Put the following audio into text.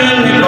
주